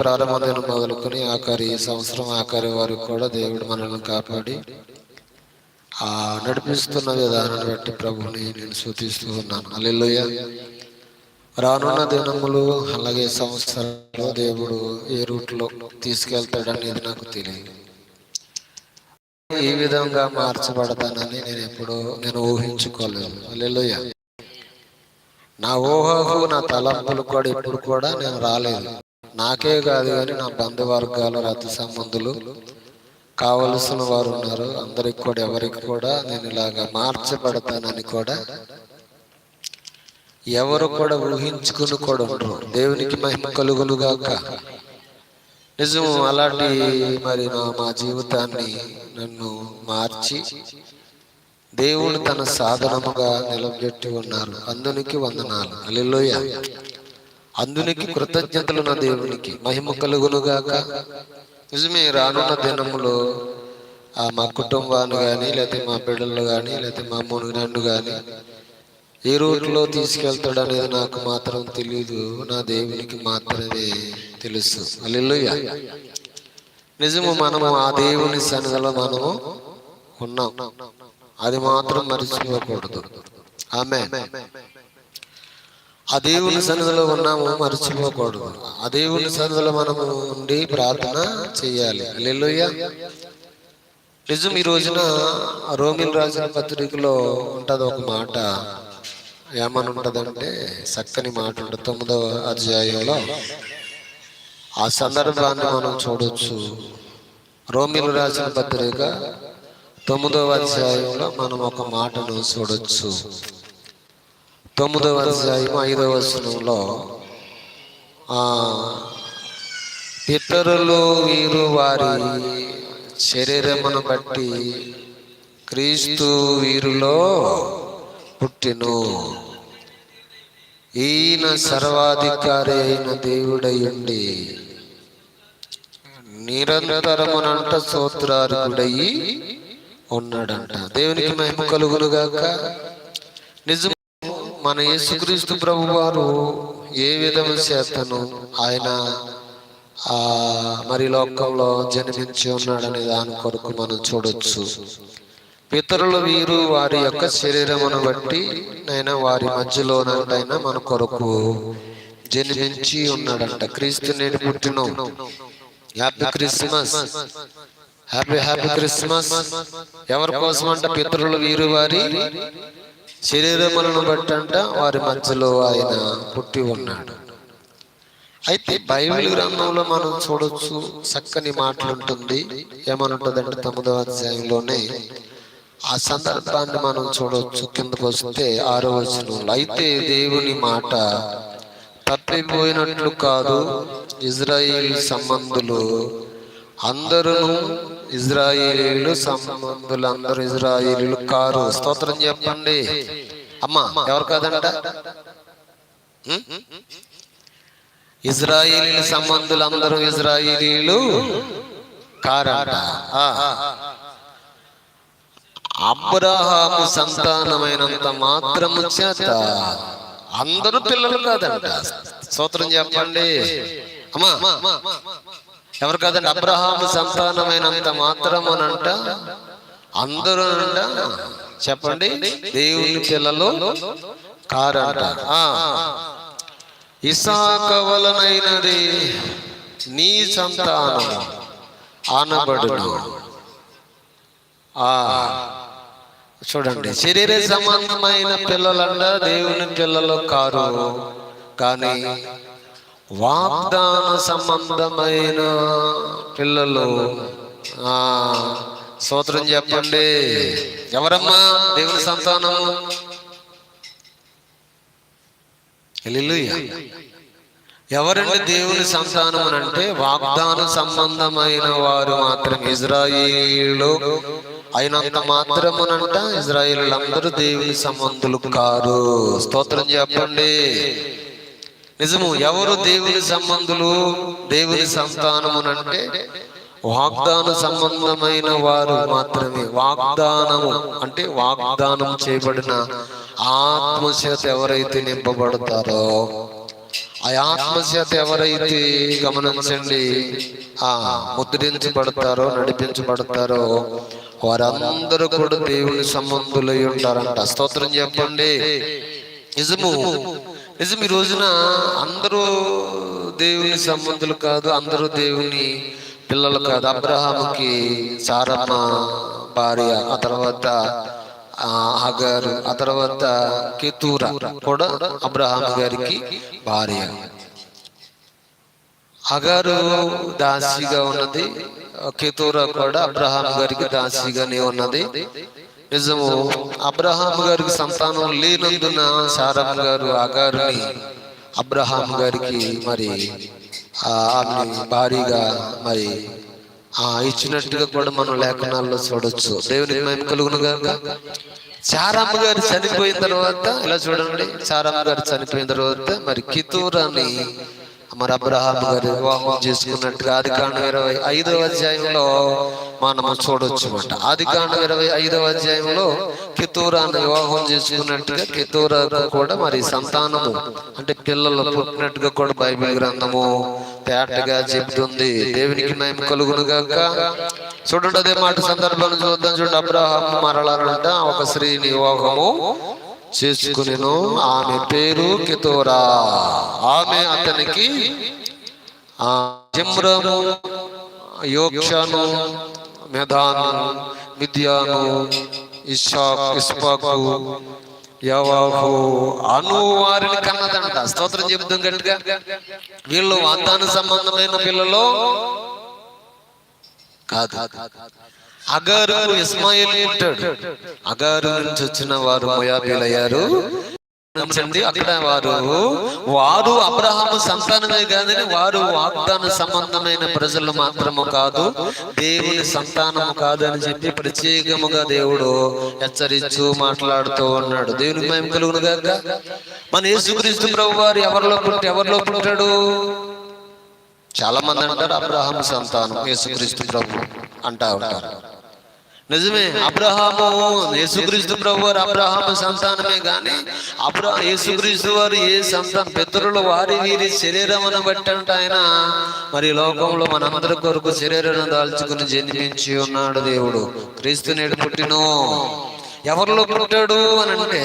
ప్రారంభ మొదలుకొని ఆఖరి సంవత్సరం ఆఖరి వరకు కూడా దేవుడు మనల్ని కాపాడి ఆ నడిపిస్తున్న విధానాన్ని బట్టి ప్రభుని నేను సూచిస్తూ ఉన్నాను. అల్లెలుయ రానున్న దినములు అలాగే సంవత్సరాలు దేవుడు ఏ రూట్లో తీసుకెళ్తాడనేది నాకు తెలియదు. ఈ విధంగా మార్చబడతానని నేను ఎప్పుడు నేను ఊహించుకోలేదు. అల్లెలుయ నా ఊహకు నా తలంపులు కూడా ఇప్పుడు కూడా నేను రాలేదు. నాకే కాదు కానీ నా బంధువర్గాలు రథ సంబంధులు కావలసిన వారు ఉన్నారు. అందరికి కూడా ఎవరికి కూడా నేను ఇలాగా మార్చబడతానని కూడా ఎవరు కూడా ఊహించుకుని కూడా ఉండరు. దేవునికి మహిమ కలుగును గాక. నిజం అలాంటి మరి నా మా జీవితాన్ని నన్ను మార్చి దేవుడు తన సాధనముగా నిలబెట్టి ఉన్నారు. అందునికి వందనాలు. అల్లెలోయ అందునికి కృతజ్ఞతలు నా దేవునికి మహిమ కలుగునుగాక. నిజమే రానున్న దినములో ఆ మా కుటుంబాన్ని కానీ లేకపోతే మా బిడ్డలు కానీ లేకపోతే మా నన్ను కానీ ఏ రూట్లో తీసుకెళ్తాడు అనేది నాకు మాత్రం తెలియదు నా దేవునికి మాత్రమే తెలుసు. అల్లెలుయ్య నిజము మనము ఆ దేవుని సన్నిధిలో మనము ఉన్నాం. అది మాత్రం మర్చిపోకూడదు. ఆమె ఆ దేవుని సన్నిధిలో ఉన్నాము మర్చిపోకూడదు. ఆ దేవుని సన్నిధిలో మనము ఉండి ప్రార్థన చేయాలి. అల్లెలుయ్య నిజం ఈ రోజున రోమిల్ రాసిన పత్రికలో ఉంటది ఒక మాట. ఏమని ఉంటదంటే చక్కని మాట ఉంటుంది. తొమ్మిదవ అధ్యాయంలో ఆ సందర్భాన్ని మనం చూడొచ్చు. రోమిలు రాసిన పత్రిక తొమ్మిదవ అధ్యాయంలో మనం ఒక మాటను చూడొచ్చు. తొమ్మిదవ అధ్యాయం ఐదవ వచనంలో ఆ పితరులు వీరు వారి శరీరమును బట్టి క్రీస్తు వీరులో పుట్టెను. ఈయన సర్వాధికారి అయిన దేవుడయుండి నిరంతరమునంట సూత్రార్హుడయి ఉన్నాడంట. దేవునికి మహిమ కలుగునుగాక. నిజం మన యేసుక్రీస్తు ప్రభు వారు ఏ విధము చేతను ఆయన ఆ మరి లోకంలో జన్మించి ఉన్నాడనే దాని కొరకు మనం చూడొచ్చు. పితరులు వీరు వారి యొక్క శరీరమును బట్టి నైనా వారి మధ్యలోనైనా మన కొరకు జన్మించి ఉన్నాడంట. క్రీస్తు నేను పుట్టిన. Happy Christmas happy happy Christmas ఎవరి కోసం అంట పితరులు వీరు వారి? శరీరములను బట్టి అంట వారి మధ్యలో ఆయన పుట్టి ఉన్నాడు. అయితే బైబిల్ గ్రంథంలో మనం చూడొచ్చు చక్కని మాటలుంటుంది. ఏమనుంటుందంటే తొమ్మిదవ అధ్యాయంలోనే ఆ సందర్భాన్ని మనం చూడవచ్చు కిందకు వస్తే ఆరో వచనంలో అయితే దేవుని మాట తప్పిపోయినట్లు కాదు ఇజ్రాయిల్ సంబంధులు అందరూ ఇజ్రాయిలీలు సంబంధులు అందరూ ఇజ్రాయిలీలు కారు. స్తోత్రం చెప్పండి. అమ్మా ఎవరు కాదంట? ఉం? సంబంధులు అందరూ ఇజ్రాయిలీలు కారంట. అబ్రహాము సంతానమైనంత మాత్రము చేత అందరూ పిల్లలు కాదంట. స్తోత్రం చెప్పండి. అమ్మా ఎవరు కాదండి? అబ్రహాము సంతానమైనంత మాత్రమునంట అందరూ అంట చెప్పండి దేవుని పిల్లలు కారంట. ఇసాక వలనైనది నీ సంతానము ఆనబడును ఆ. చూడండి శరీర సంబంధమైన పిల్లలంట దేవుని పిల్లలు కారు. కానీ వాగ్దాన సంబంధమైన పిల్లలు. ఆ చెప్పండి. ఎవరమ్మా? దేవుని సంతానం ఎవరండి దేవుని సంతానం అని అంటే వాగ్దాన సంబంధమైన వారు మాత్రం ఇజ్రాయిలు అయినంత మాత్రమునంట ఇజ్రాయిలందరూ దేవుని సంబంధులు కారు. స్తోత్రం చెప్పండి. నిజము ఎవరు దేవుని సంబంధులు? దేవుని సంతానమునంటే వాగ్దాన సంబంధమైన వారు మాత్రమే. వాగ్దానము అంటే వాగ్దానం చేయబడిన ఆత్మచేత ఎవరైతే నింపబడతారో ఆ ఆత్మచేత ఎవరైతే గమనించండి ఆ ముద్రించబడతారో నడిపించబడతారో వారందరూ కూడా దేవుని సంబంధులై ఉంటారంట. స్తోత్రం చెప్పండి. నిజము. నిజం ఈ రోజున అందరూ దేవుని సంబంధులు కాదు అందరూ దేవుని పిల్లలు కాదు. అబ్రహాముకి సారమ్మ భార్య ఆ తర్వాత ఆగారు ఆ తర్వాత కేతూర కూడా అబ్రహాం గారికి భార్య. హగారు దాసిగా ఉన్నది కేతూర కూడా అబ్రహాం గారికి దాసిగానే ఉన్నది. నిజము అబ్రహాం గారికి సంతానం లేనందున సారమ్మ గారు అగారుని అబ్రహాం గారికి మరి ఆ ఆమె భారీగా మరి ఆ ఇచ్చినట్టుగా కూడా మనం లేఖనాల్లో చూడొచ్చు. దేవునికి మేము కలుగును గాక. చారమ్మ గారు చనిపోయిన తర్వాత ఇలా చూడండి చారమ్మ గారు చనిపోయిన తర్వాత మరి కితూరాని మరి అబ్రహాం గారు వివాహం చేసుకున్నట్టుగా ఆది కాండం ఇరవై ఐదవ అధ్యాయంలో మనము చూడొచ్చు అన్నమాట ఆది కాండం ఇరవై ఐదవ అధ్యాయంలో కితూరాన్ని వివాహం చేసుకున్నట్టుగా కితూరాకు కూడా మరి సంతానము అంటే పిల్లలు పుట్టినట్టుగా కూడా బైబిల్ గ్రంథము తేటగా చెప్తుంది దేవునికి మేము కలుగును గాక. చూడండి అదే మాట సందర్భాన్ని చూద్దాం. చూడండి అబ్రహాం మరలారంట ఒక స్త్రీని వివాహము చేసుకునేను. ఆమె పేరు కెతోరా. ఆమె అతనికి జిమ్రము యోక్షను మెధాను మిథ్యాను ఇషాక్ ఇస్పాకు యవాహు అను వారిని కన్నదంట. స్తోత్రం చెబుతాం గట్టిగా. వీళ్ళు వాగ్దాన సంబంధమైన పిల్లలు కాదు. అగారు ఇస్మాయిల్ పుట్టాడు అగారు నుంచి వచ్చిన వారు మొయాబీలయ్యారు. అక్కడ వారు వారు అబ్రహాము సంతానమే కాదని వారు వాగ్దాన సంబంధమైన ప్రజలు మాత్రము కాదు దేవుని సంతానము కాదు అని చెప్పి ప్రత్యేకముగా దేవుడు హెచ్చరిస్తూ మాట్లాడుతూ ఉన్నాడు. దేవుని మేము కలుగును గాక. మన యేసుక్రీస్తు ప్రభు వారు ఎవరిలో పుట్టి ఎవరిలో పుట్టాడు? చాలా మంది అంటారు అబ్రహాం సంతానం యేసుక్రీస్తు ప్రభు అంటా ఉంటారు. నిజమే. అబ్రహాము యేసుక్రీస్తు ప్రభు వారు అబ్రహాము సంతానమే గాని అబ్రా యేసుక్రీస్తు వారు ఏ సంతానం పితరులు వారి వీరి శరీరమును బట్టి ఆయన మరి లోకంలో మనందరి కొరకు శరీరం దాల్చుకుని జన్మించి ఉన్నాడు దేవుడు. క్రీస్తు నేడు పుట్టిను. ఎవరిలో పుట్టాడు అని అంటే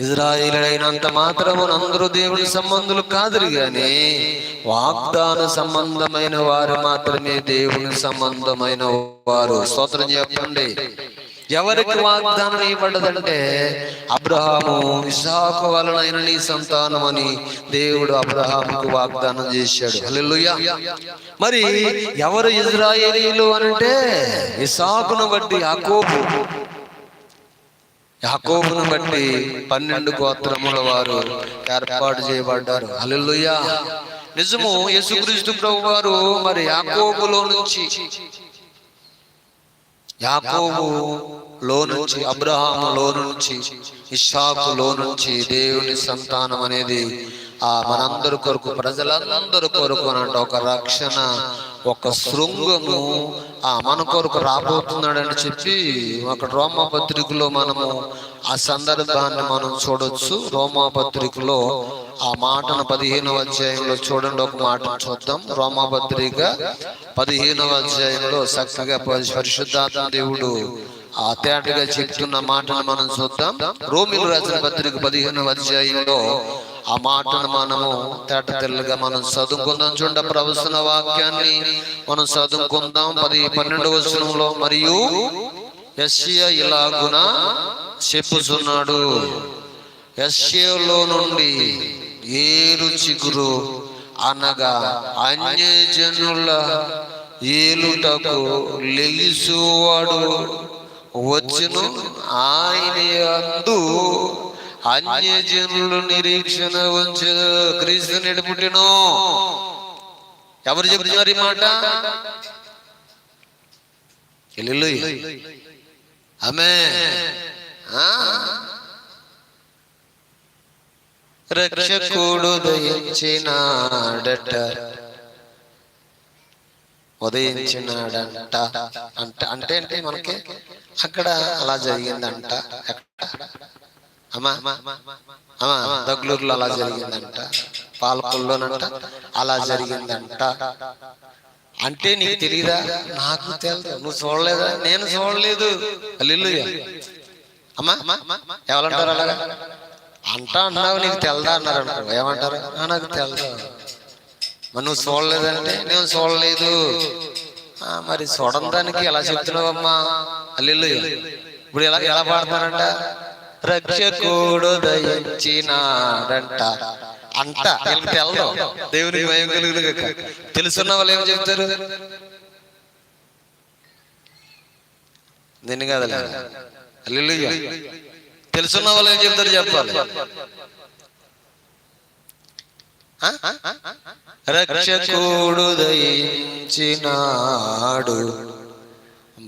ఇజ్రాయిలైనంత మాత్రము అందరూ దేవుని సంబంధులు కాదురు గాని వాగ్దాన సంబంధమైన వారు మాత్రమే దేవుని సంబంధమైన వారు. స్తోత్రం చెప్పండి. ఎవరికి వాగ్దానం ఇవ్వడదంటే అబ్రహాము ఇసాకు వలనైన నీ సంతానం అని దేవుడు అబ్రహాముకు వాగ్దానం చేశాడు. హల్లెలూయా. మరి ఎవరు ఇజ్రాయేలీలు అనంటే ఇసాకును బట్టి యాకోబు. యాకోబును బట్టి పన్నెండు గోత్రముల వారు ఏర్పాటు చేయబడ్డారు. హల్లెలూయా. నిజము యేసుక్రీస్తు ప్రభు వారు మరి యాకోబులో నుంచి యాకోబు లో నుంచి అబ్రహాము లో నుంచి ఇషాకు లో నుంచి దేవుని సంతానం అనేది ఆ మనందరి కొరకు ప్రజలందరి కొరకు అనంటే ఒక రక్షణ ఒక శృంగము ఆ మన కొరకు రాబోతున్నాడని చెప్పి ఒక రోమా పత్రికలో మనము ఆ సందర్భాన్ని మనం చూడొచ్చు. రోమా పత్రికలో ఆ మాటను పదిహేనవ అధ్యాయంలో చూడండి ఒక మాటను చూద్దాం. రోమా పత్రిక పదిహేనవ అధ్యాయంలో చక్కగా పరిశుద్ధాత్మ దేవుడు ఆ తేటగా చెప్తున్న మాటను మనం చూద్దాం. రోమిలు రాసిన పత్రిక పదిహేనవ అధ్యాయంలో ఆ మాటను మనము తేట తెల్లగా మనం చదువుకుందాం. చూడ ప్రవసన వాక్యాన్ని మనం చదువుకుందాం. పది పన్నెండు వచనంలో మరియు ఎస్ఏ ఇలాగున చెప్పుచున్నాడు ఎస్ఏలో నుండి ఏరు చిగురు అనగా అన్యజనుల ఏలుటకు లెగిసువాడు వచ్చును ఆయన అందు అన్యజనులు నిరీక్షణ ఉంచు క్రీస్తు నేడు పుట్టిను. ఎవరు చెప్తున్నారు ఈ మాట. ఆమె రక్షకుడు దయించినాడట. ఉదయించినాడంట. అంట అంటే అంటే మనకి అక్కడ అలా జరిగిందంట. అమ్మా అమ్మా దగ్గలూరులో అలా జరిగిందంట పాలకొల్లోనంట అలా జరిగిందంట. అంటే నీకు తెలియదా నాకు తెలియదు నువ్వు చూడలేదా? నేను చూడలేదు. అల్లు అమ్మా ఎవరంటారు అలాగా? అంటా అన్నావు నీకు తెలదా అన్నారు అంటారు. ఏమంటారు? నాకు తెలదు. మరి నువ్వు చూడలేదంటే నేను చూడలేదు. మరి చూడడానికి ఎలా చెప్తున్నావమ్మా? అల్లు ఇప్పుడు ఎలా ఎలా పాడతారంట రక్షకుడు దయించినాడంట అంట. వీళ్ళకి తెలదు దేవునికి భయం కలుగును తెలుసున్న వాళ్ళు ఏం చెప్తారు? నిన్ను కాదలే. తెలుసున్న వాళ్ళు ఏం చెప్తారు చెప్పాలి? రక్షకుడు దయించినాడు.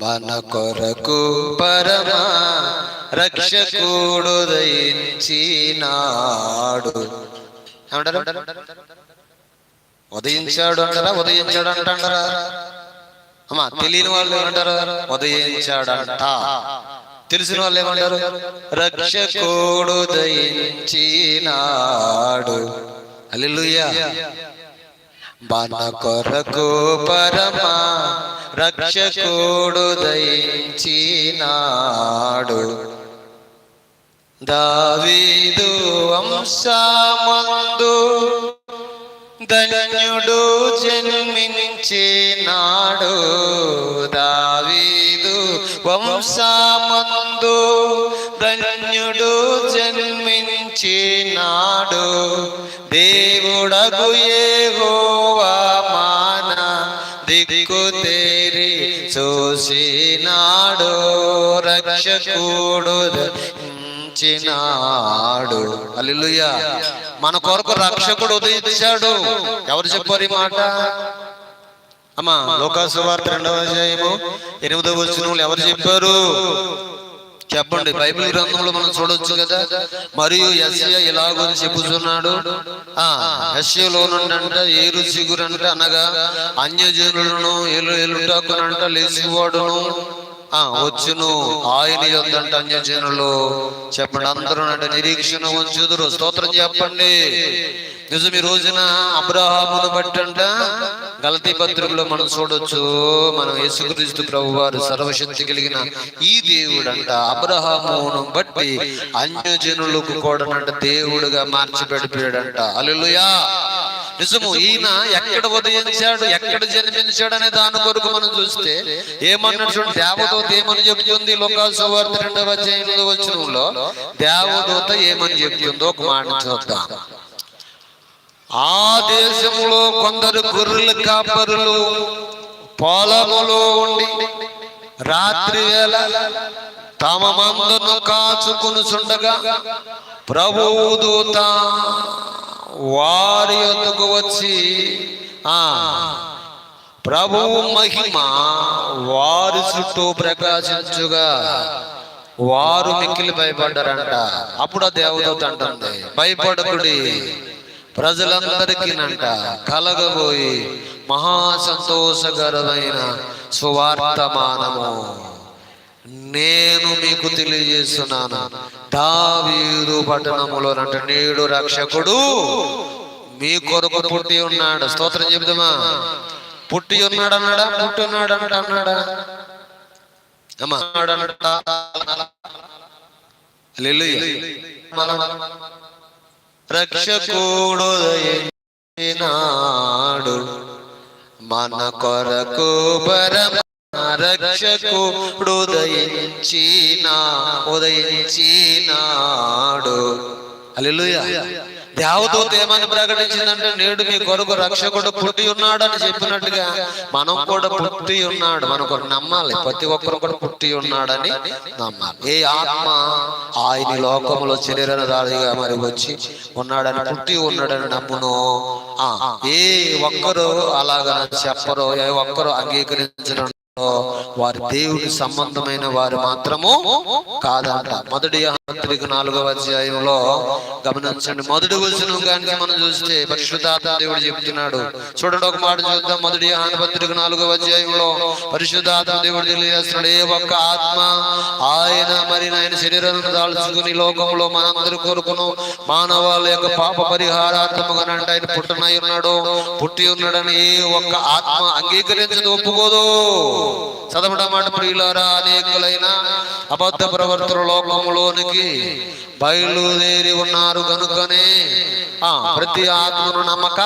మన కొరకు పరమా రక్షకుడు దయించినాడు. ఉదయించాడు అంటారా? ఉదయించాడు అంటారా? అమ్మా తెలియని వాళ్ళు ఏమంటారు? ఉదయించాడంట. తెలిసిన వాళ్ళు ఏమంటారు? రక్షకుడు దయించినాడు. అల్లుయ్యా మన కొరకు పరమా రక్షకుడు దయించినాడు. దావీదు వంశమందు ధన్యుడు జన్మించినాడు. దావీదు వంశమందు ధన్యుడు జన్మించినాడు. దేవుడగు యెహోవా చూసినాడు రక్షకుడు ధరించినాడు అల్లుయ్యా మన కొరకు రక్షకుడు ఉదయించాడు. ఎవరు చెప్పారు ఈ మాట? అమ్మా లోకాసు వార్త రెండవ అధ్యాయము ఎనిమిదవ వచనంలో ఎవరు చెప్పారు? చెప్పండి బైబిల్ గ్రంథంలో మనం చూడొచ్చు కదా? మరియు యస్య ఇలాగో చెబుతున్నాడు ఆ యస్యలో నుండంట ఏరు చిగురంట అనగా అన్యజనులను ఏలు ఎలుటాకునంట లేచివాడును. వచ్చును. ఆయన యొద్దంట అన్యజనులు. చెప్పండి అందరూ అంటే నిరీక్షణ ఉంచుదురు స్తోత్రం చెప్పండి. నిజం ఈ రోజున అబ్రహామును బట్టంట గలతీ పత్రికలో మనం చూడొచ్చు. మనం యేసుక్రీస్తు ప్రభు వారు సర్వశక్తి కలిగిన ఈ దేవుడంట. అబ్రహామును బట్టి అన్యజనులకు కూడా దేవుడుగా మార్చి పెడిపోయాడంట అల్లుయా నిజము ఈయన ఎక్కడ ఉదయించాడు ఎక్కడ జన్మించాడు అనే దాని కొరకు మనం చూస్తే ఏమన్నాడు చూడండి దేవదూత ఏమని చెప్తుంది? లోకాసు వార్త రెండవ అధ్యాయంలో వచ్చినంలో దేవదూత ఏమని చెప్తుందో ఒక మాట చూద్దాం. ఆ దేశంలో కొందరు గొర్రెల కాపరులు పొలములో ఉండి రాత్రి వేళ తమ మందును కాచుకుని చుండగా ప్రభువు దూత వారి యొద్దకు వచ్చి ఆ ప్రభువు మహిమ వారి చుట్టూ ప్రకాశించుగా వారు మిక్కిలి భయపడ్డారంట. అప్పుడు ఆ దేవదూత అంటుంది భయపడకుడి ప్రజలందరికీనంట. కలగబోయి మహా సంతోషకరమైన సువార్తమానము. నేను మీకు తెలియజేస్తున్నాను. దావీదు పట్టణములోనంట నేడు రక్షకుడు మీ కొరకు పుట్టి ఉన్నాడు. స్తోత్రం చెబుదామా? పుట్టి ఉన్నాడు అన్నాడా? పుట్టి ఉన్నాడు అన్నాడు అన్నాడా? రక్షకుడు మన కొరకు బరమ రక్షకుడు ఉదయించిన ఉదయించినాడు అల్లెలుయా దేవదూత ఏమని ప్రకటించిందంటే నేడు మీ కొరకు రక్షకుడు పుట్టి ఉన్నాడు అని చెప్పినట్టుగా మనం కూడా పుట్టి ఉన్నాడు మనం కూడా నమ్మాలి ప్రతి ఒక్కరు కూడా పుట్టి ఉన్నాడని నమ్మాలి ఏ ఆత్మ ఆయన లోకంలో శరీరధారిగా మరి వచ్చి ఉన్నాడని పుట్టి ఉన్నాడని నమ్మును ఏ ఒక్కరు అలాగ చెప్పరు ఏ ఒక్కరు అంగీకరించడం వారి దేవుడి సంబంధమైన వారు మాత్రము కాదంట. మొదటి పత్రిక నాలుగవ అధ్యాయంలో గమనించండి. మొదటి వచ్చిన కానీ మనం చూస్తే పరిశుద్ధాత్మ దేవుడు చెప్తున్నాడు చూడండి ఒక మాట చూద్దాం. మొదటి యోహాను పత్రిక నాలుగవ అధ్యాయంలో పరిశుద్ధాత్మ దేవుడు తెలియజేస్తున్నాడు. ఏ ఒక్క ఆత్మ ఆయన మరి ఆయన శరీరాలను దాల్చుకుని లోకంలో మనందరి కోరుకును మానవాళ్ళ యొక్క పాప పరిహారాత్మగా అంటే ఆయన పుట్టనై ఉన్నాడు. పుట్టి ఉన్నాడని ఏ ఒక్క ఆత్మ అంగీకరించదు ఒప్పుకోదు. చదవడం మాట ప్రియులారా అనేకులైన అబద్ధ ప్రవర్తన లోకములోనికి బయలుదేరి ఉన్నారు కనుకనే ఆ ప్రతి ఆత్మను నమ్మక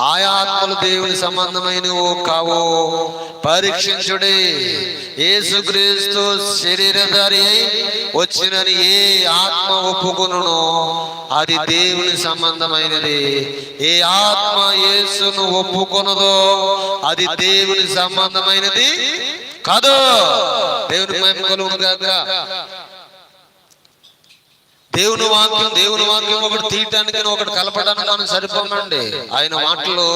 ఆయా ఆత్మలు దేవుని సంబంధమైనవో కావు పరీక్షించుడే. ఏసుక్రీస్తు శరీరధారి అయి వచ్చినని ఏ ఆత్మ ఒప్పుకును అది దేవుని సంబంధమైనది. ఏ ఆత్మ యేసును ఒప్పుకొనదో అది దేవుని సంబంధమైనది. కాదు. దేవుని మహిమ కలుగును గాక. దేవుని వాక్యం దేవుని వాక్యం ఒకటి తీయటానికి ఒకటి కలపడానికి మనం సరిపోమండి ఆయన మాటలు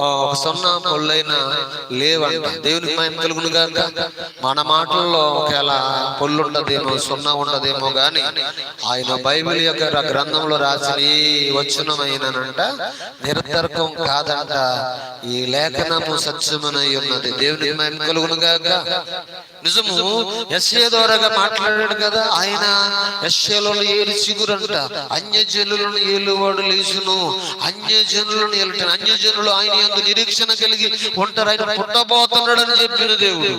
ఒక సున్నా పొల్లైన లేవంట. దేవునికి మేము కాక మన మాటల్లో ఒకవేళ పొల్లు ఉండదేమో సున్నా ఉండదేమో గాని ఆయన బైబిల్ యొక్క గ్రంథంలో రాసిన ఈ వచనమైనంట నిరతర్కం కాదంట ఈ లేఖనము సత్యమనై ఉన్నది. దేవునికి మేము కలుగును గాక. నిజము ఎస్ఏ ద్వారాగా మాట్లాడాడు కదా ఆయన. ఎస్ఏలో ఏలు చిగురంట. అన్యజనులను ఏలువాడు లేచును. అన్యజనులను ఏలుట. అన్యజనులు ఆయన నిరీక్షణ కలిగి ఉంటారు ఆయన పుట్టబోతున్నాడని చెప్పిన దేవుడు.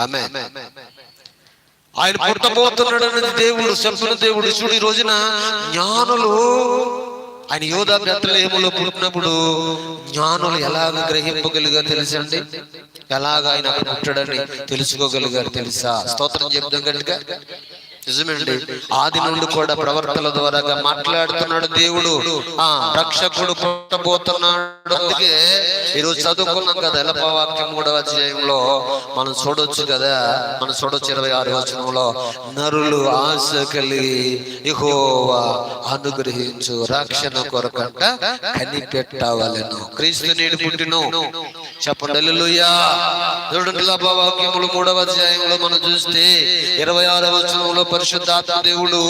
ఆమె ఆయన పుట్టబోతున్నాడని దేవుడు చెప్పిన దేవుడు. చూడు ఈ రోజున జ్ఞానులు ఆయన యోధా బెత్తలేములో పుట్టినప్పుడు జ్ఞానులు ఎలాగ గ్రహింపగలిగారు తెలుసండి? ఎలాగ ఆయన అక్కడ పుట్టాడని తెలుసుకోగలిగారు తెలుసా? స్తోత్రం చెప్తాం కనుక. నిజమేండి ఆది నుండి కూడా ప్రవర్తన ద్వారాగా మాట్లాడుతున్నాడు దేవుడు. ఆ రక్షకుడు పుట్టబోతున్నాడు. అందుకే ఈరోజు చదువుకున్నాం కదా ఎలప వాక్యం మూడవ అధ్యాయంలో. మనం చూడొచ్చు కదా మనం చూడొచ్చు ఇరవై ఆరు వచనంలో నరులు ఆశ కలిగి యెహోవా అనుగ్రహించు రక్షణ కొరకంట కనిపెట్టవలెను. క్రీస్తు నేడు పుట్టిను. చెప్పండి చూడండి మూడవ అధ్యాయంలో మనం చూస్తే ఇరవై ఆరవ వచనంలో పరిశుద్ధాత్మ దేవుడు.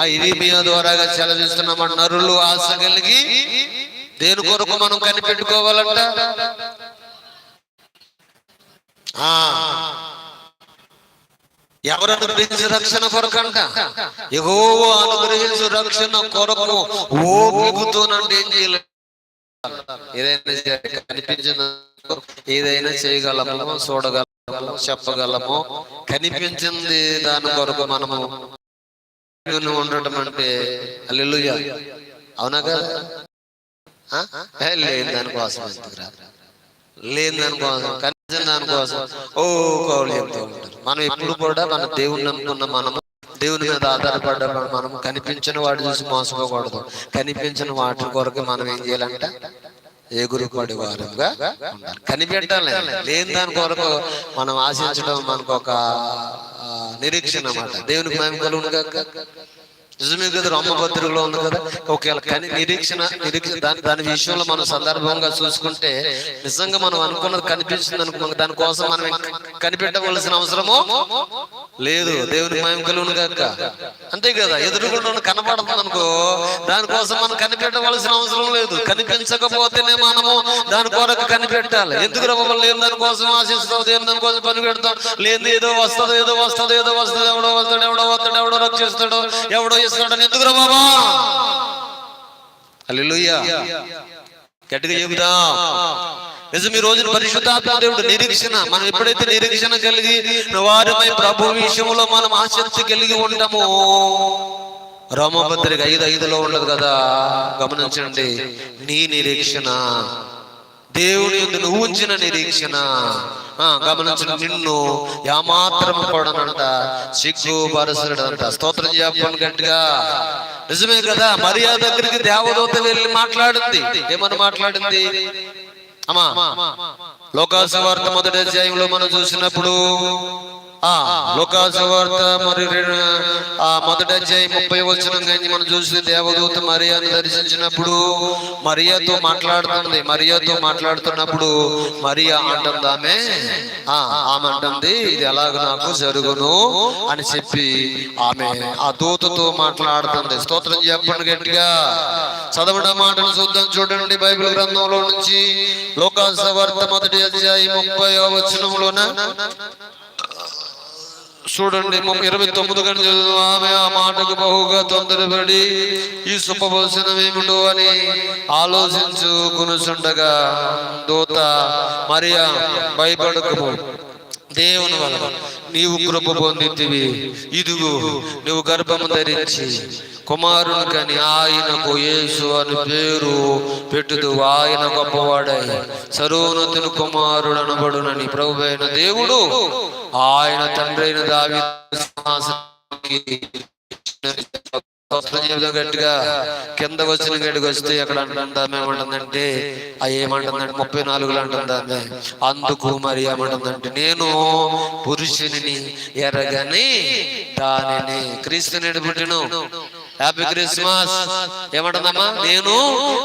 ఆ ఇరిమియా ద్వారాగా చలవిస్తున్న నరులు ఆశ కలిగి దేని కొరకు మనం కనిపెట్టుకోవాలంట? ఎవరు అనుగ్రహించు రక్షణ కొరకంట? ఎగో అనుగ్రహించు రక్షణ కొరకు ఓపికతోనండి ఏం చేయలేదు ఏదైనా కనిపించిన ఏదైనా చేయగలము చూడగలము చెప్పగలము కనిపించింది దాని కొరకు మనము ఉండటం అంటే అల్లెలుయ్య అవునా కదా? ఏ, లేని దానికోసం ఎందుకురా? లేని దానికోసం కనిపించిన దానికోసం ఓ కౌలు చెప్తూ ఉంటారు. మనం ఎప్పుడు కూడా మన దేవుని నమ్ముకున్న మనము దేవుని మీద ఆధారపడ్డ మనం కనిపించిన వాడు చూసి మోసపోకూడదు. కనిపించిన వాటి కొరకు మనం ఏం చేయాలంట? ఎగురుపడి వారుగా ఉండాలి కనిపెట్టాలి లేని దాని కొరకు మనం ఆశించడం మనకు ఒక నిరీక్షణ అన్నమాట. దేవునికి మేము కలుగును కాక నిజమే కదా రామపత్రికలో ఉంది కదా. ఒకవేళ కని నిరీక్షణ నిరీక్షణ దాని దాని విషయంలో మనం సందర్భంగా చూసుకుంటే నిజంగా మనం అనుకున్నది కనిపిస్తుంది అనుకో దానికోసం మనం కనిపెట్టవలసిన అవసరము లేదు దేవుని మాయం కలుగును కాక అంతే కదా ఎదురుగుండా కనపడుతుంది అనుకో దానికోసం మనం కనిపెట్టవలసిన అవసరం లేదు. కనిపించకపోతేనే మనము దాని కొరకు కనిపెట్టాలి. ఎందుకు రవ్వం లేని దానికోసం ఆశిస్తావు దేని దానికోసం పని పెడతాం లేని ఏదో వస్తుంది ఏదో వస్తుంది ఏదో వస్తుంది ఎవడో వస్తాడు ఎవడో వస్తాడు ఎవడో రక్షిస్తాడు ఎవడో ఇస్తాడు అని ఎందుకు రవ్వా గట్టిగా చెబుదాం. నిజం ఈ రోజున పరిశుద్ధాత్మ దేవుడు నిరీక్షణ మనం ఎప్పుడైతే నిరీక్షణ కలిగి వారిపై ప్రభు విషయంలో మనం ఆసక్తి కలిగి ఉంటామో రోమపత్రిక ఐదు ఐదులో ఉండదు కదా గమనించండి నీ నిరీక్షణ దేవుని యొక్క నువ్వు ఉంచిన నిరీక్షణ. గమనించిన నిన్ను యామాత్రం కూడానంట సిగ్గు పరసడంట స్తోత్రం చెప్పండి గట్టిగా. నిజమే కదా మర్యాద దగ్గరికి దేవదూత వెళ్ళి మాట్లాడింది. ఏమని మాట్లాడింది? అమ్మా లోకాసు వార్త మొదటి అధ్యాయంలో మనం చూసినప్పుడు లోకాసవార్త వార్త మరి ఆ మొదటి అధ్యాయం ముప్పై వచ్చిన కానీ మనం చూస్తే దేవదూత మరియాను దర్శించినప్పుడు మరియాతో మాట్లాడుతుంది మరియాతో మాట్లాడుతున్నప్పుడు మరియా అంటుంది ఆమె ఆమె అంటుంది ఇది ఎలాగ నాకు జరుగును అని చెప్పి ఆమె ఆ దూతతో మాట్లాడుతుంది. స్తోత్రం చెప్పండి గట్టిగా. చదవడం మాటలు చూద్దాం చూడండి బైబిల్ గ్రంథంలో నుంచి. లోకాసవార్త మొదటి అధ్యాయం ముప్పై వచనంలోన చూడండి ఇరవై తొమ్మిది గంటలు ఆమె ఆ మాటకు బహుగా తొందరపడి ఈ శుభభోజనం అని ఆలోచించు దూత మరియా భయపడకము దేవుని వలన నీవు కృప పొందితివి ఇదిగో నువ్వు గర్భము ధరించి కుమారుని కని ఆయనకు యేసు అని పేరు పెట్టుదు ఆయన గొప్పవాడై సరోనతుని కుమారుడు అనబడునని ప్రభు అయిన దేవుడు ఆయన తండ్రి అయిన దావి గట్టిగా కింద వచ్చిన గడికి వస్తే ఎక్కడ అంటుందామె ఏమంటుందంటే ఆ ఏమంటుందంటే ముప్పై నాలుగులో అంటుందామె అందుకు మరి ఏమంటుందంటే నేను పురుషుని ఎరగని దానిని క్రీస్తు పుట్టిను. Happy Christmas ఏమంటుందమ్మా? నేను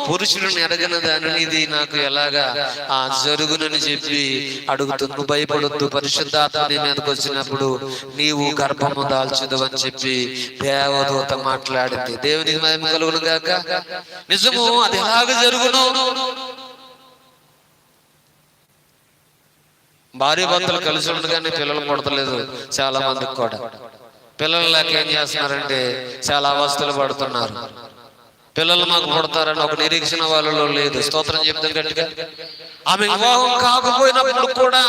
పురుషుడిని ఎరగిన దానిని ఇది నాకు ఎలాగా? ఆ జరుగునని చెప్పి అడుగుతుంది భయపడొద్దు. పరిశుద్ధాత్మ నీ మీదకి వచ్చినప్పుడు నీవు గర్భము దాల్చదు అని చెప్పి దేవదూత మాట్లాడింది. దేవుని మహిమ కలుగును గాక. నిజము అది ఎలాగ జరుగును? భార్య భర్తలు కలిసి ఉండగానే పిల్లలు పుడతలేదు. చాలా మందికి కూడా. పిల్లలు లేక ఏం చేస్తున్నారంటే చాలా అవస్థలు పడుతున్నారు. పిల్లలు మాకు పుడతారని ఒక నిరీక్షణ వాళ్ళలో లేదు. స్తోత్రం చెప్తాం గట్టిగా. ఆమె వివాహం కాకపోయినప్పుడు కూడా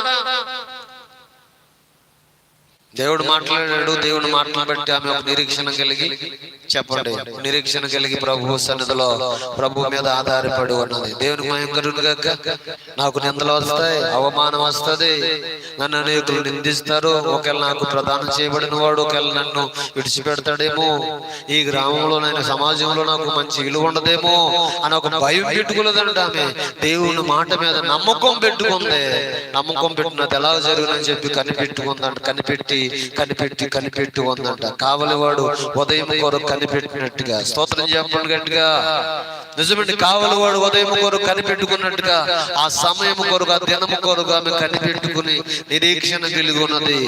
దేవుడు మాట్లాడాడు దేవుడు మాటలు బట్టి ఆమె ఒక నిరీక్షణ కలిగి చెప్పండి. నిరీక్షణ కలిగి ప్రభు సన్నిధిలో ప్రభు మీద ఆధారపడి ఉన్నది. దేవునికి మయం కలుగుగాక నాకు నిందలు వస్తాయి అవమానం వస్తుంది. నన్ను అనేకులు నిందిస్తారు ఒకవేళ నాకు ప్రదానం చేయబడిన వాడు ఒకవేళ నన్ను విడిచిపెడతాడేమో ఈ గ్రామంలో నేను సమాజంలో నాకు మంచి విలువ ఉండదేమో అని ఒక భయం పెట్టుకోలేదంట ఆమె. దేవుని మాట మీద నమ్మకం పెట్టుకుంది. నమ్మకం పెట్టినది ఎలా జరుగునని చెప్పి కనిపెట్టుకుందంట కనిపెట్టి కనిపెట్టి కనిపెట్టి కనిపెట్టి ఉందంట కావలివాడు ఉదయం కొరకు కనిపెట్టినట్టుగా. స్తోత్రం చెప్పండి గట్టిగా. నిజమండి కావలివాడు ఉదయం కొరకు కనిపెట్టుకున్నట్టుగా ఆ సమయం కొరకు ఆ దినము కొరకు ఆమె కనిపెట్టుకుని నిరీక్షణ కలిగి ఉన్నది.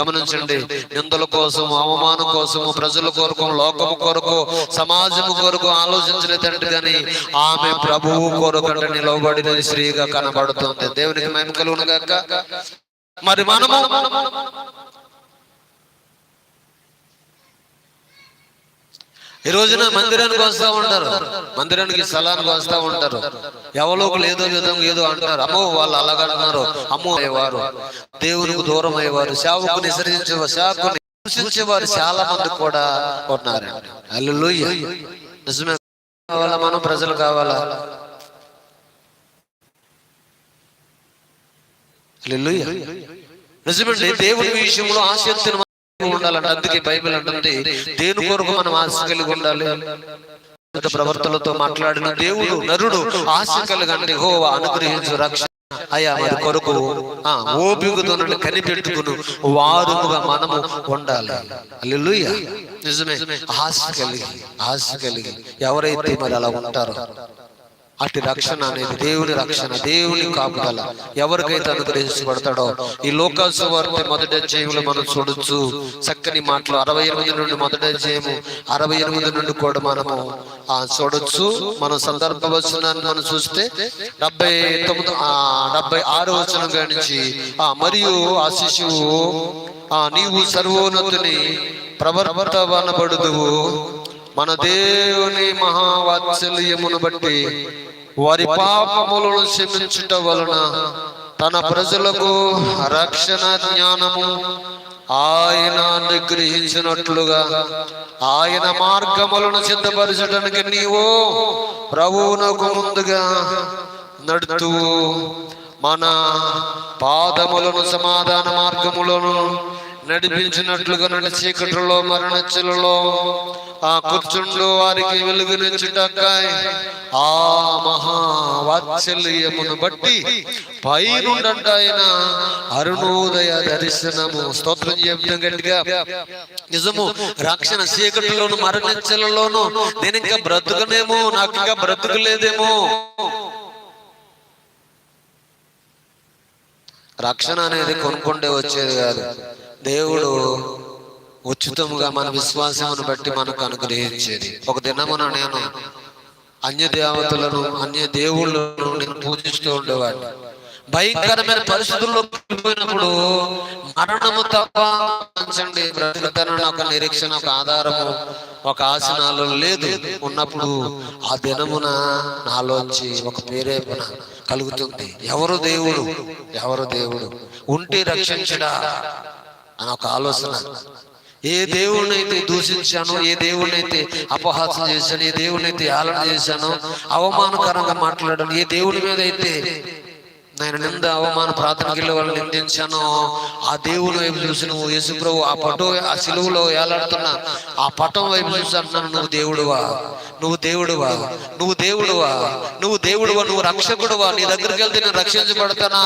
గమనించండి నిందల కోసం అవమానం కోసం ప్రజల కొరకు లోకము కొరకు సమాజం కొరకు ఆలోచించలేదంట కానీ ఆమె ప్రభువు కొరకు అంటే నిలవబడిన స్త్రీగా కనబడుతుంది. దేవునికి మేము కలుగునగాక మరి మనము ఈ రోజున మందిరానికి వస్తా ఉంటారు. మందిరానికి స్థలానికి వస్తా ఉంటారు. ఎవరో ఒకరు ఏదో విధంగా ఏదో అంటారు. అమ్మో వాళ్ళు అలాగంటున్నారు. అమ్మో అయ్యేవారు దేవునికి దూరం అయ్యేవారు. సేవకు నిసరించే సేవకుని హింసించేవారు చాలా మంది కూడా ఉన్నారు హల్లెలూయా. నిజమే. కావాలా మనం? ప్రజలు కావాలా? నిజమండి దేవుని విషయంలో ఆసక్తిని ఉండాలంటే అందుకే బైబిల్ అంటుంది దేని కొరకు మనం ఆశ కలిగి ఉండాలి? ప్రవర్తనతో మాట్లాడిన దేవుడు నరుడు ఆశ కలిగండి. హో అనుగ్రహించు రక్ష అయ్యా వారి కొరకు ఆ ఓపికతో నుండి కనిపెట్టుకును వారుగా మనము ఉండాలి. హల్లెలూయా. నిజమే. ఆశ కలిగి ఆశ కలిగి. ఎవరైతే మరి అలా ఉంటారో? అటు రక్షణ అనేది దేవుని రక్షణ దేవుని కాపుదల. ఎవరికైతే అనుగ్రహించబడతాడో ఈ లోకాసు వార్త మొదటి అధ్యాయంలో మనం చూడొచ్చు. చక్కని మాటలు అరవై ఎనిమిది నుండి మొదటి అధ్యాయము అరవై ఎనిమిది నుండి కూడా మనము ఆ చూడొచ్చు. మన సందర్భ వచనాన్ని మనం చూస్తే డెబ్బై తొమ్మిది ఆ డెబ్బై ఆరు వచనం నుంచి ఆ మరియు ఆ శిశువు ఆ నీవు సర్వోన్నతుని ప్రవర్తవనబడుదువు మన దేవుని మహావాత్సల్యమును బట్టి వారి పాపములను క్షమించుట వలన తన ప్రజలకు రక్షణ జ్ఞానము ఆయన అనుగ్రహించినట్లుగా ఆయన మార్గములను సిద్ధపరచడానికి నీవు ప్రభువునకు ముందుగా నడుతూ మన పాదములను సమాధాన మార్గములను నడిపించినట్లుగా నడి చీకటిలో మరణచ్చులలో ఆ కూర్చుండు వారికి వెలుగునిచ్చుటకాయ్ ఆ మహా వాత్సల్యమును బట్టి పైనుండంట ఆయన అరుణోదయ దర్శనము. స్తోత్రం చెప్తాం గట్టిగా. నిజము రక్షణ చీకటిలోను మరణించలలోను నేను ఇంకా బ్రతుకనేమో నాకు ఇంకా బ్రతుకులేదేమో. రక్షణ అనేది కొనుక్కుంటే వచ్చేది కాదు. దేవుడు ఉచితముగా మన విశ్వాసమును బట్టి మనకు అనుగ్రహించేది. ఒక దినమున నేను అన్య దేవతలను అన్య దేవుళ్ళను నేను పూజిస్తూ ఉండేవాడిని. భయంకరమైన పరిస్థితుల్లో పోయినప్పుడు మరణము తప్ప బ్రతుకుతానని ఒక నిరీక్షణ ఒక ఆధారము ఒక ఆసనాలు లేదు. ఉన్నప్పుడు ఆ దినమున నాలోంచి ఒక ప్రేరేపణ కలుగుతుంది. ఎవరు దేవుడు? ఎవరు దేవుడు? ఉంటే రక్షించడా? అని ఒక ఆలోచన. ఏ దేవుడినైతే దూషించానో ఏ దేవుడినైతే అపహాసం చేశాను ఏ దేవుడినైతే ఆలన చేశానో అవమానకరంగా మాట్లాడాను ఏ దేవుడి మీద అయితే నేను నింద అవమాన ప్రార్థనకి వాళ్ళు నిందించాను. ఆ దేవుని వైపు చూసి నువ్వు యేసుప్రభు ఆ పటం ఆ సిలువలో ఏలాడుతున్న. ఆ పటం వైపు చూసి అంటున్నాను నువ్వు దేవుడువా? నువ్వు దేవుడువా? నువ్వు దేవుడువా? నువ్వు దేవుడువా? నువ్వు రక్షకుడువా? నీ దగ్గరికి వెళ్తే నేను రక్షించబడతానా?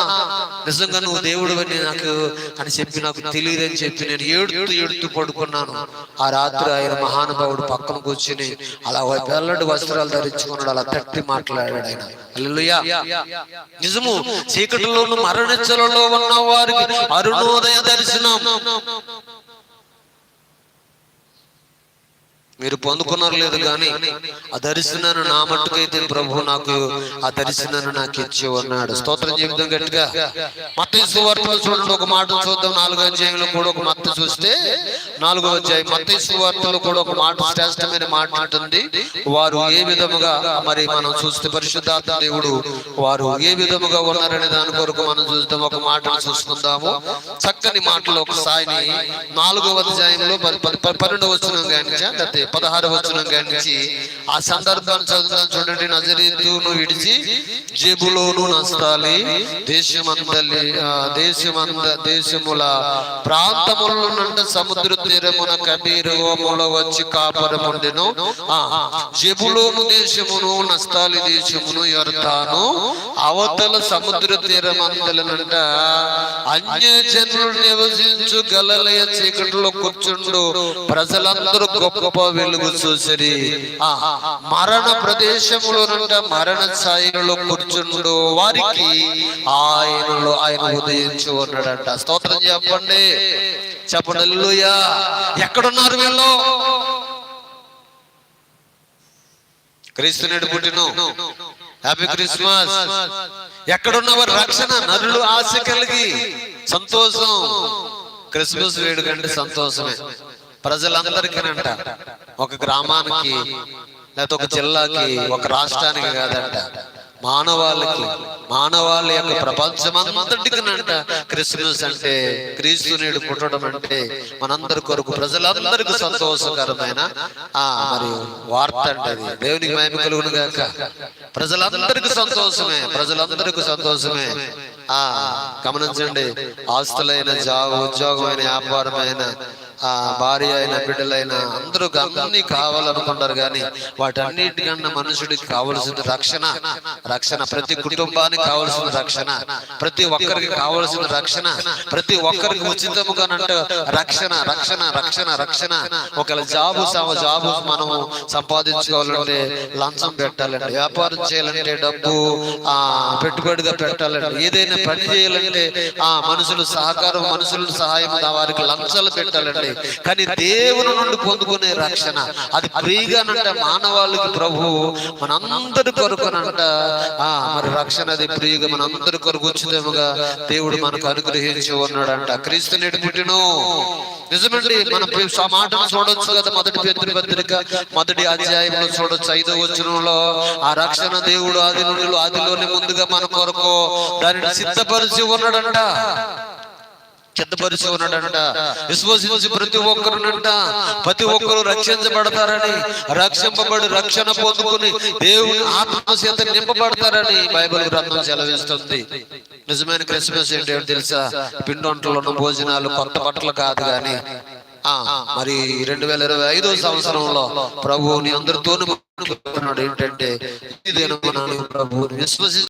నిజంగా నువ్వు దేవుడువని నాకు అని చెప్పి నాకు తెలియదని చెప్పి నేను ఏడుతూ ఏడుతూ పడుకున్నాను. ఆ రాత్రి ఆయన మహానుభావుడు పక్కన కూర్చుని అలా వెల్లడి వస్త్రాలు ధరించుకున్నాడు. అలా తట్టి మాట్లాడాడు ఆయన. నిజము చీకటిలోను మరణించలలో ఉన్న వారికి అరుణోదయ దర్శనం. మీరు పొందుకున్నారు లేదు కానీ ఆ దర్శనాన్ని నా మట్టుకైతే ప్రభు నాకు ఆ దర్శనాన్ని నాకు ఇచ్చి ఉన్నాడు స్తోత్రం చెబుతాం గట్టిగా. మత్త సువార్తలు చూడండి ఒక మాట చూద్దాం. నాలుగో అధ్యాయంలో కూడా ఒక మత్త చూస్తే నాలుగో అధ్యాయం మత్త సువార్తలు కూడా ఒక మాట శ్రేష్టమైన మాట ఉంటుంది. వారు ఏ విధముగా మరి మనం చూస్తే పరిశుద్ధాత్మ దేవుడు వారు ఏ విధముగా ఉన్నారనే దాని కొరకు మనం చూస్తాం ఒక మాట చూసుకుందాము. చక్కని మాటలు ఒకసారి నాలుగో అధ్యాయంలో పది- పది- పది- పన్నెండవ వచ్చిన పదహారు వచ్చిన నుంచి ఆ సందర్భాన్ని చదువుతాను చూడండి నజరీతును విడిచి జేబులోను నష్టాలి దేశమందలి దేశమంద దేశముల ప్రాంతములనంట సముద్ర తీరమున కబీరముల వచ్చి కాపురముండెను. ఆ జబులోను దేశమును నస్తాలి దేశమును ఎరుతాను అవతల సముద్ర తీరమందలనంట అన్య జనులు నివసించు గలలయ చీకటిలో కూర్చుండు. ప్రజలందరూ గొప్ప వెలుగు చూసిరి ఆ మరణ ప్రదేశములోనంట మరణ ఛాయలో కూర్చుండు. వారికి ఆయనలో ఆయన ఉదయించు ఉన్నాడంట. స్తోత్రం చెప్పండి. చెప్పండి. ఎక్కడున్నారు వీళ్ళు? క్రీస్తునేడు పుట్టిన. హ్యాపీ క్రిస్మస్ ఎక్కడున్నవారు? రక్షణ నరులు ఆశ కలిగి సంతోషం. క్రిస్మస్ వేడుకంటే సంతోషమే. ప్రజలందరికీనంట ఒక గ్రామానికి లేకపోతే ఒక జిల్లాకి ఒక రాష్ట్రానికి కాదంట మానవాళికి మానవాళి యొక్క ప్రపంచమంతటికినంట క్రిస్మస్ అంటే క్రీస్తునేడు పుట్టడం అంటే మనందరి కొరకు ప్రజలందరికీ సంతోషకరమైన ఆ మరి వార్త అంటే అది. దేవునికి మహిమ కలుగును గాక. ప్రజలందరికీ సంతోషమే ప్రజలందరికీ సంతోషమే. ఆ గమనించండి ఆస్తులైన జాబ్ ఉద్యోగమైన వ్యాపారమైన ఆ భార్య అయిన బిడ్డలైన అందరూ అన్ని కావాలనుకుంటారు కానీ వాటన్నిటికన్నా మనుషుడికి కావలసిన రక్షణ రక్షణ ప్రతి కుటుంబానికి కావలసిన రక్షణ ప్రతి ఒక్కరికి కావలసిన రక్షణ ప్రతి ఒక్కరికి ఉచితముగా రక్షణ రక్షణ రక్షణ రక్షణ. ఒకవేళ జాబు జాబు మనము సంపాదించుకోవాలంటే లంచం పెట్టాలంటే వ్యాపారం చేయాలంటే డబ్బు ఆ పెట్టుబడిగా పెట్టాలంటే ఏదైనా పని చేయాలంటే ఆ మనుషులు సహకారం మనుషుల సహాయం వారికి లంచాలు పెట్టాలండి కానీ దేవుని నుండి పొందుకునే రక్షణ అది ఫ్రీగానంట మానవాళికి ప్రభు మనందరి కొరకునంట ఆ మరి రక్షణ అది ఫ్రీగా మనందరి కొరకు ఉచితముగా దేవుడు మనకు అనుగ్రహించి ఉన్నాడంట. క్రీస్తు నేటి పుట్టిను. నిజమండి మనం మాటను చూడొచ్చు కదా మొదటి పేతురు పత్రిక మొదటి అధ్యాయంలో చూడొచ్చు ఐదో వచనంలో. ఆ రక్షణ దేవుడు ఆది నుండి ఆదిలోనే ముందుగా మన కొరకు దానిని సిద్ధపరిచి ఉన్నాడంట. సిద్ధపరిచి ఉన్నాడంట. విశ్వసించి ప్రతి ఒక్కరునంట ప్రతి ఒక్కరు రక్షించబడతారని రక్షింపబడి రక్షణ పొందుకుని దేవుని ఆత్మ చేత నింపబడతారని బైబిల్ గ్రంథం సెలవిస్తుంది. నిజమైన క్రిస్మస్ ఏంటో తెలుసా? పిండొంటలు ఉన్న భోజనాలు కొత్త బట్టలు కాదు కానీ మరి రెండు వేల ఇరవై ఐదో సంవత్సరంలో ప్రభువుని అందరితోనూ ఏంటంటే ప్రభువుని విశ్వసి